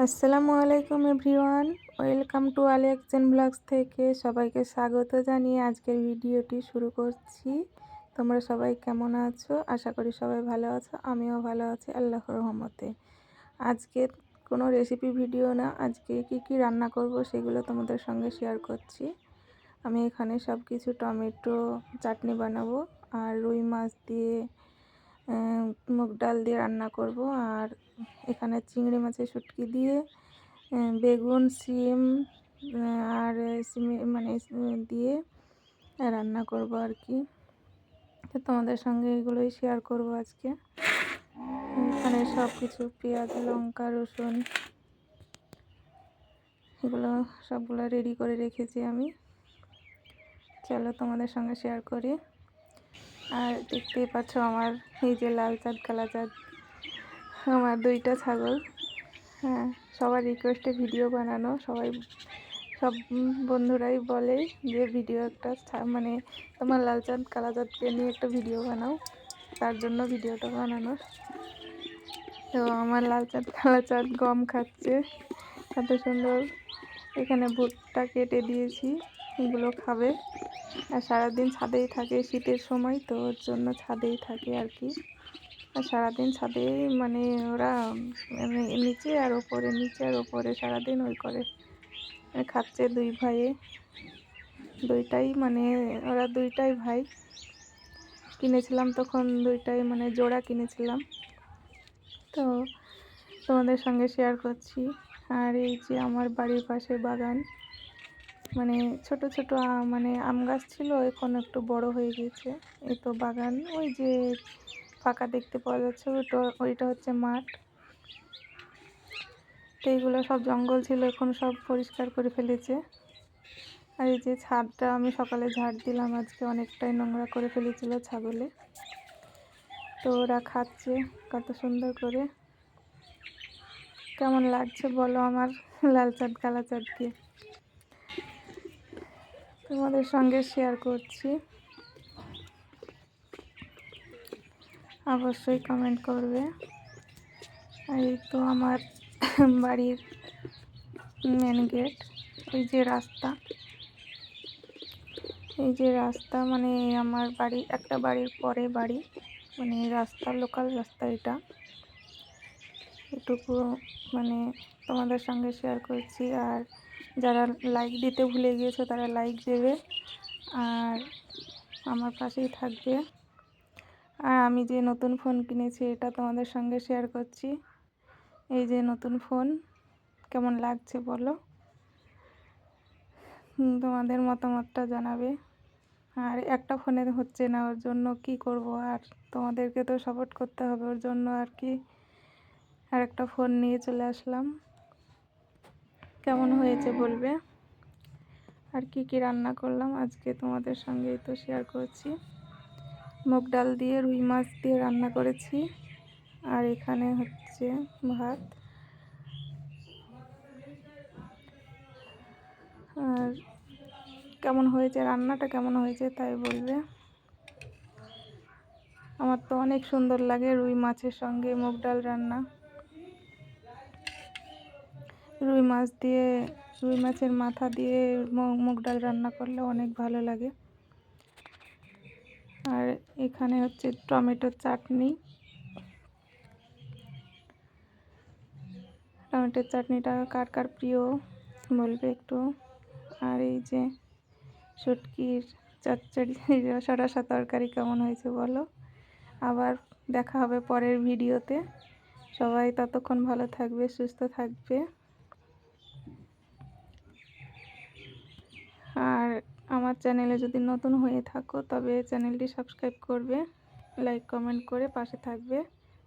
আসসালামু আলাইকুম everyone. Welcome to Alexen blogs থেকে সবাইকে স্বাগত জানিয়ে আজকের ভিডিওটি শুরু করছি। তোমরা সবাই কেমন আছো? আশা করি সবাই ভালো আছো, আমিও ভালো আছি আল্লাহ রহমতে। আজকে কোনো রেসিপি ভিডিও না, আজকে কি কি রান্না করব সেগুলো তোমাদের সঙ্গে শেয়ার করছি। আমি এখানে সব কিছু টমেটো চাটনি বানাবো আর রুই মাছ দিয়ে মুগ ডাল দিয়ে রান্না করব আর এখানে চিংড়ি মাছের শুটকি দিয়ে বেগুন সিম আর সিমে মানে দিয়ে রান্না করব আর কি। তো তোমাদের সঙ্গে এগুলোই শেয়ার করব আজকে। এখানে সব কিছু পেঁয়াজ, লঙ্কা, রসুন, এগুলো সবগুলো রেডি করে রেখেছি আমি। চলো তোমাদের সঙ্গে শেয়ার করি। আর দেখতেই পাচ্ছ আমার এই যে লাল চাঁদ কালা চাঁদ আমার দুইটা ছাগল। হ্যাঁ সবার রিকোয়েস্টে ভিডিও বানানো। সবাই, সব বন্ধুরাই বলে যে ভিডিও একটা মানে তোমার লাল চাঁদ কালা চাঁদকে নিয়ে একটা ভিডিও বানাও। তার জন্য ভিডিওটা বানানো। তো আমার লাল চাঁদ কালা চাঁদ গম খাচ্ছে। এত সুন্দর। এখানে ভুট্টা কেটে দিয়েছি। এগুলো খাবে। আর সারাদিন ছাদেই থাকে শীতের সময়, তো ওর জন্য ছাদেই থাকে আর কি। সারাদিন ছাদেই মানে ওরা নিচে আর ওপরে, নিচে আর ওপরে সারাদিন ওই করে। খাচ্ছে দুই ভাইয়ে। দুইটাই মানে ওরা দুইটাই ভাই। কিনেছিলাম তখন দুইটাই মানে জোড়া কিনেছিলাম। তো তোমাদের সঙ্গে শেয়ার করছি। আর এই যে আমার বাড়ির পাশে বাগান মানে ছোট ছোট মানে আম গাছ ছিল, এখন একটু বড় হয়ে গেছে। এ তো বাগান, ওই যে ফাঁকা দেখতে পাওয়া যাচ্ছে। ওইটা ওইটা হচ্ছে মাঠ। তো এইগুলো সব জঙ্গল ছিল, এখন সব পরিষ্কার করে ফেলেছে। আর এই যে ছাদটা, আমি সকালে ঝাড় দিলাম, আজকে অনেকটাই নোংরা করে ফেলেছিল ছাগলে। তো ওরা খাচ্ছে, কত সুন্দর করে। কেমন লাগছে বলো আমার লাল চাঁদ, কালা চাঁদকে? তোমাদের সঙ্গে শেয়ার করছি। অবশ্যই কমেন্ট করবে। এই তো আমার বাড়ির মেন গেট ওই যে রাস্তা। এই যে রাস্তা মানে আমার বাড়ি, একটা বাড়ির পরে বাড়ি। মানে রাস্তা লোকাল রাস্তা এটা। এটুকু মানে তোমাদের সঙ্গে শেয়ার করছি। আর যারা লাইক দিতে ভুলে গিয়েছো, তারা লাইক দেবে। আর আমার পাশেই থাকবে। আর আমি যে নতুন ফোন কিনেছি, এটা তোমাদের সঙ্গে শেয়ার করছি। এই যে নতুন ফোন, কেমন লাগছে বলো? তোমাদের মতামতটা জানাবে। আর একটা ফোনে হচ্ছে না, ওর জন্য কি করব? আর তোমাদেরকে তো সাপোর্ট করতে হবে, ওর জন্য আর কি। আর একটা ফোন নিয়ে চলে আসলাম। কেমন হয়েছে বলবে? আর কি কি রান্না করলাম, আজকে তোমাদের সঙ্গেই তো শেয়ার করছি। মুগ ডাল দিয়ে, রুই মাছ দিয়ে রান্না করেছি। আর এখানে হচ্ছে ভাত। আর কেমন হয়েছে, রান্নাটা কেমন হয়েছে তাই বলবে? আমার তো অনেক সুন্দর লাগে রুই মাছের সঙ্গে মুগ ডাল রান্না। রুই মাছ দিয়ে, রুই মাছের মাথা দিয়ে মুগ ডাল রান্না করলে অনেক ভালো লাগে। এখানে হচ্ছে টমেটো চাটনি। টমেটোর চাটনিটা কার কার প্রিয় বলবে একটু? আর এই যে শুটকির চচ্চড়ি রসা রসা তরকারি কেমন হয়েছে বলো? আবার দেখা হবে পরের ভিডিওতে। সবাই ততক্ষণ ভালো থাকবে, সুস্থ থাকবে। আর আমার চ্যানেলে যদি নতুন হয়ে থাকো, তবে চ্যানেলটি সাবস্ক্রাইব করবে, লাইক, কমেন্ট করে পাশে থাকবে।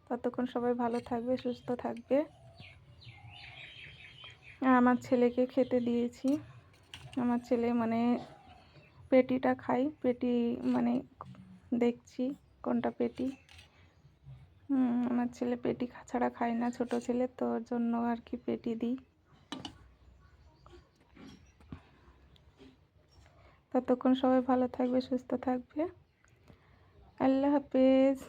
ততক্ষণ সবাই ভালো থাকবে, সুস্থ থাকবে। আমার ছেলেকে খেতে দিয়েছি। আমার ছেলে মানে পেটিটা খাই, পেটি মানে দেখছি কোনটা পেটি। আমার ছেলে পেটি ছাড়া খায় না, ছোট ছেলে তোর জন্য আর কি পেটি দিই। ততক্ষণ সবাই ভালো থাকবে সুস্থ থাকবে। আল্লাহ হাফেজ।